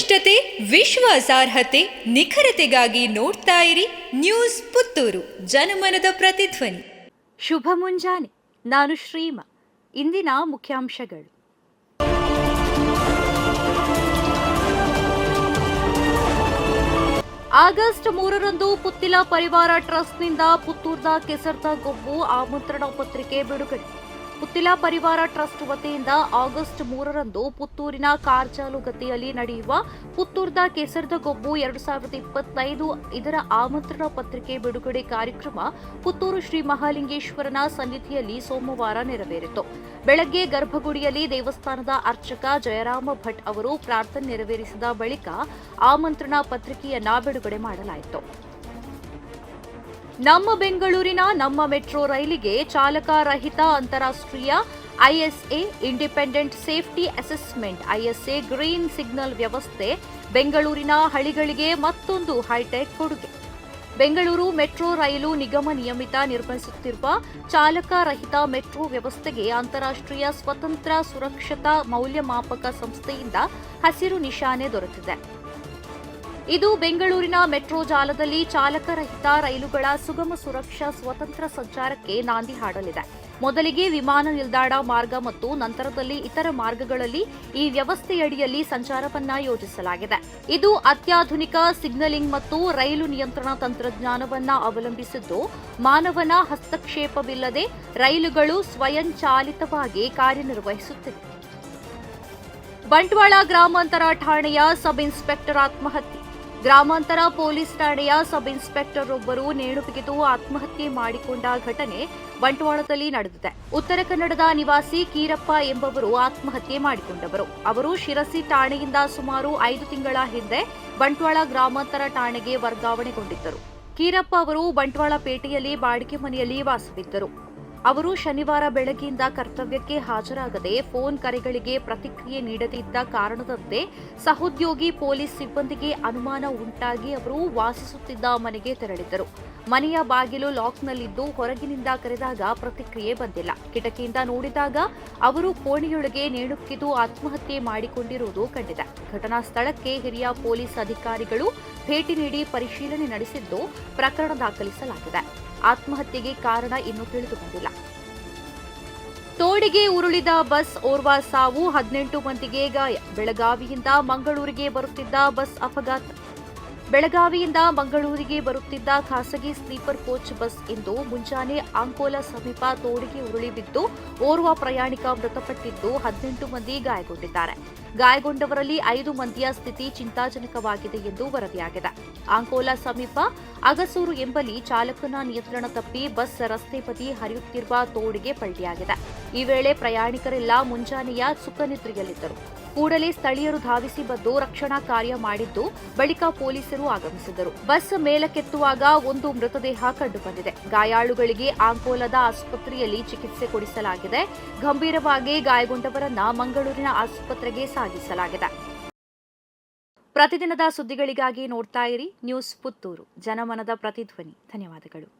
ವಸ್ತುನಿಷ್ಠತೆ ವಿಶ್ವಾಸಾರ್ಹತೆ ನಿಖರತೆಗಾಗಿ ನೋಡ್ತಾ ಇರಿ ನ್ಯೂಸ್ ಪುತ್ತೂರು. ಜನಮನದ ಪ್ರತಿಧ್ವನಿ. ಶುಭ ಮುಂಜಾನೆ. ನಾನು ಶ್ರೀಮ. ಇಂದಿನ ಮುಖ್ಯಾಂಶಗಳು. ಆಗಸ್ಟ್ ಮೂರರಂದು ಪುತ್ತಿಲ ಪರಿವಾರ ಟ್ರಸ್ಟ್ನಿಂದ ಪುತ್ತೂರ್ದ ಕೆಸರ್ದ ಗೊಬ್ಬು ಆಮಂತ್ರಣ ಪತ್ರಿಕೆ ಬಿಡುಗಡೆ. ಪುತ್ತಿಲ ಪರಿವಾರ ಟ್ರಸ್ಟ್ ವತಿಯಿಂದ ಆಗಸ್ಟ್ ಮೂರರಂದು ಪುತ್ತೂರಿನ ಕಾರ್ಜಾಲು ಗತಿಯಲ್ಲಿ ನಡೆಯುವ ಪುತ್ತೂರ್ದ ಕೆಸರ್ದ ಗೊಬ್ಬು ಎರಡು ಸಾವಿರದ ಇಪ್ಪತ್ತೈದು ಇದರ ಆಮಂತ್ರಣ ಪತ್ರಿಕೆ ಬಿಡುಗಡೆ ಕಾರ್ಯಕ್ರಮ ಪುತ್ತೂರು ಶ್ರೀ ಮಹಾಲಿಂಗೇಶ್ವರನ ಸನ್ನಿಧಿಯಲ್ಲಿ ಸೋಮವಾರ ನೆರವೇರಿತು. ಬೆಳಗ್ಗೆ ಗರ್ಭಗುಡಿಯಲ್ಲಿ ದೇವಸ್ಥಾನದ ಅರ್ಚಕ ಜಯರಾಮ ಭಟ್ ಅವರು ಪ್ರಾರ್ಥನೆ ನೆರವೇರಿಸಿದ ಬಳಿಕ ಆಮಂತ್ರಣ ಪತ್ರಿಕೆಯನ್ನ ಬಿಡುಗಡೆ ಮಾಡಲಾಯಿತು. ನಮ್ಮ ಬೆಂಗಳೂರಿನ ನಮ್ಮ ಮೆಟ್ರೋ ರೈಲಿಗೆ ಚಾಲಕ ರಹಿತ ಅಂತಾರಾಷ್ಟ್ರೀಯ ISA independent safety assessment ISA green signal ವ್ಯವಸ್ಥೆ ಬೆಂಗಳೂರಿನ ಹಳಿಗಳಿಗೆ ಮತ್ತೊಂದು ಹೈಟೆಕ್ ಕೊಡುಗೆ. ಬೆಂಗಳೂರು ಮೆಟ್ರೋ ರೈಲು ನಿಗಮ ನಿಯಮಿತ ನಿರ್ವಹಿಸುತ್ತಿರುವ ಚಾಲಕ ರಹಿತ ಮೆಟ್ರೋ ವ್ಯವಸ್ಥೆಗೆ ಅಂತಾರಾಷ್ಟ್ರೀಯ ಸ್ವತಂತ್ರ ಸುರಕ್ಷತಾ ಮೌಲ್ಯಮಾಪಕ ಸಂಸ್ಥೆಯಿಂದ ಹಸಿರು ನಿಶಾನೆ ದೊರೆತಿದೆ. ಇದು ಬೆಂಗಳೂರಿನ ಮೆಟ್ರೋ ಜಾಲದಲ್ಲಿ ಚಾಲಕರಹಿತ ರೈಲುಗಳ ಸುಗಮ ಸುರಕ್ಷಾ ಸ್ವತಂತ್ರ ಸಂಚಾರಕ್ಕೆ ನಾಂದಿ ಹಾಡಲಿದೆ. ಮೊದಲಿಗೆ ವಿಮಾನ ನಿಲ್ದಾಣ ಮಾರ್ಗ ಮತ್ತು ನಂತರದಲ್ಲಿ ಇತರ ಮಾರ್ಗಗಳಲ್ಲಿ ಈ ವ್ಯವಸ್ಥೆಯಡಿಯಲ್ಲಿ ಸಂಚಾರವನ್ನ ಯೋಜಿಸಲಾಗಿದೆ. ಇದು ಅತ್ಯಾಧುನಿಕ ಸಿಗ್ನಲಿಂಗ್ ಮತ್ತು ರೈಲು ನಿಯಂತ್ರಣ ತಂತ್ರಜ್ಞಾನವನ್ನ ಅವಲಂಬಿಸಿದ್ದು, ಮಾನವನ ಹಸ್ತಕ್ಷೇಪವಿಲ್ಲದೆ ರೈಲುಗಳು ಸ್ವಯಂಚಾಲಿತವಾಗಿ ಕಾರ್ಯನಿರ್ವಹಿಸುತ್ತಿವೆ. ಬಂಟ್ವಾಳ ಗ್ರಾಮಾಂತರ ಠಾಣೆಯ ಸಬ್ ಇನ್ಸ್ಪೆಕ್ಟರ್ ಆತ್ಮಹತ್ಯೆ ಗ್ರಾಮಾಂತರ ಪೊಲೀಸ್ ಠಾಣೆಯ ಸಬ್ ಇನ್ಸ್ಪೆಕ್ಟರ್ ಒಬ್ಬರು ನೇಣು ಬಿಗಿದು ಆತ್ಮಹತ್ಯೆ ಮಾಡಿಕೊಂಡ ಘಟನೆ ಬಂಟ್ವಾಳದಲ್ಲಿ ನಡೆದಿದೆ. ಉತ್ತರ ಕನ್ನಡದ ನಿವಾಸಿ ಕೀರಪ್ಪ ಎಂಬವರು ಆತ್ಮಹತ್ಯೆ ಮಾಡಿಕೊಂಡವರು. ಅವರು ಶಿರಸಿ ಠಾಣೆಯಿಂದ ಸುಮಾರು ಐದು ತಿಂಗಳ ಹಿಂದೆ ಬಂಟ್ವಾಳ ಗ್ರಾಮಾಂತರ ಠಾಣೆಗೆ ವರ್ಗಾವಣೆಗೊಂಡಿದ್ದರು. ಕೀರಪ್ಪ ಅವರು ಬಂಟ್ವಾಳ ಪೇಟೆಯಲ್ಲಿ ಬಾಡಿಗೆ ಮನೆಯಲ್ಲಿ ವಾಸವಿದ್ದರು. ಅವರು ಶನಿವಾರ ಬೆಳಗ್ಗೆಯಿಂದ ಕರ್ತವ್ಯಕ್ಕೆ ಹಾಜರಾಗದೆ ಫೋನ್ ಕರೆಗಳಿಗೆ ಪ್ರತಿಕ್ರಿಯೆ ನೀಡದಿದ್ದ ಕಾರಣದಂತೆ ಸಹೋದ್ಯೋಗಿ ಪೊಲೀಸ್ ಸಿಬ್ಬಂದಿಗೆ ಅನುಮಾನ ಉಂಟಾಗಿ ಅವರು ವಾಸಿಸುತ್ತಿದ್ದ ಮನೆಗೆ ತೆರಳಿದ್ದರು. ಮನೆಯ ಬಾಗಿಲು ಲಾಕ್ನಲ್ಲಿದ್ದು ಹೊರಗಿನಿಂದ ಕರೆದಾಗ ಪ್ರತಿಕ್ರಿಯೆ ಬಂದಿಲ್ಲ. ಕಿಟಕಿಯಿಂದ ನೋಡಿದಾಗ ಅವರು ಕೋಣೆಯೊಳಗೆ ನೇಣುಕ್ಕಿದು ಆತ್ಮಹತ್ಯೆ ಮಾಡಿಕೊಂಡಿರುವುದು ಕಂಡಿದೆ. ಘಟನಾ ಸ್ಥಳಕ್ಕೆ ಹಿರಿಯ ಪೊಲೀಸ್ ಅಧಿಕಾರಿಗಳು ಭೇಟಿ ನೀಡಿ ಪರಿಶೀಲನೆ ನಡೆಸಿದ್ದು ಪ್ರಕರಣ ದಾಖಲಿಸಲಾಗಿದೆ. ಆತ್ಮಹತ್ಯೆಗೆ ಕಾರಣ ಇನ್ನೂ ತಿಳಿದು ಬಂದಿಲ್ಲ ತೋಡಿಗೆ ಉರುಳಿದ ಬಸ್ ಓರ್ವ ಸಾವು. ಹದಿನೆಂಟು ಮಂದಿಗೆ ಗಾಯ. ಬೆಳಗಾವಿಯಿಂದ ಮಂಗಳೂರಿಗೆ ಬರುತ್ತಿದ್ದ ಬಸ್ ಅಪಘಾತ. ಬೆಳಗಾವಿಯಿಂದ ಮಂಗಳೂರಿಗೆ ಬರುತ್ತಿದ್ದ ಖಾಸಗಿ ಸ್ಲೀಪರ್ ಕೋಚ್ ಬಸ್ ಇಂದು ಮುಂಜಾನೆ ಅಂಕೋಲ ಸಮೀಪ ತೋಡಿಗೆ ಉರುಳಿ ಬಿದ್ದು ಓರ್ವ ಪ್ರಯಾಣಿಕ ಮೃತಪಟ್ಟಿದ್ದು ಹದಿನೆಂಟು ಮಂದಿ ಗಾಯಗೊಂಡಿದ್ದಾರೆ. ಗಾಯಗೊಂಡವರಲ್ಲಿ ಐದು ಮಂದಿಯ ಸ್ಥಿತಿ ಚಿಂತಾಜನಕವಾಗಿದೆ ಎಂದು ವರದಿಯಾಗಿದೆ. ಅಂಕೋಲ ಸಮೀಪ ಅಗಸೂರು ಎಂಬಲ್ಲಿ ಚಾಲಕನ ನಿಯಂತ್ರಣ ತಪ್ಪಿ ಬಸ್ ರಸ್ತೆ ಬದಿ ಹರಿಯುತ್ತಿರುವ ತೋಡಿಗೆ ಪಲ್ಟಿಯಾಗಿದೆ. ಈ ವೇಳೆ ಪ್ರಯಾಣಿಕರೆಲ್ಲ ಮುಂಜಾನೆಯ ಸುಖನಿದ್ರೆಯಲ್ಲಿದ್ದರು ಕೂಡಲೇ ಸ್ಥಳೀಯರು ಧಾವಿಸಿ ಬಂದು ರಕ್ಷಣಾ ಕಾರ್ಯ ಮಾಡಿದ್ದು ಬಳಿಕ ಪೊಲೀಸರು ಆಗಮಿಸಿದರು ಬಸ್ ಮೇಲಕ್ಕೆತ್ತುವಾಗ ಒಂದು ಮೃತದೇಹ ಕಂಡುಬಂದಿದೆ. ಗಾಯಾಳುಗಳಿಗೆ ಆಂಕೋಲದ ಆಸ್ಪತ್ರೆಯಲ್ಲಿ ಚಿಕಿತ್ಸೆ ಕೊಡಿಸಲಾಗಿದೆ. ಗಂಭೀರವಾಗಿ ಗಾಯಗೊಂಡವರನ್ನ ಮಂಗಳೂರಿನ ಆಸ್ಪತ್ರೆಗೆ ಸಾಗಿಸಲಾಗಿದೆ. ಪ್ರತಿದಿನದ ಸುದ್ದಿಗಳಿಗಾಗಿ ನೋಡ್ತಾ ಇರಿ. ನ್ಯೂಸ್ ಪುತ್ತೂರು. ಜನಮನದ ಪ್ರತಿಧ್ವನಿ. ಧನ್ಯವಾದಗಳು.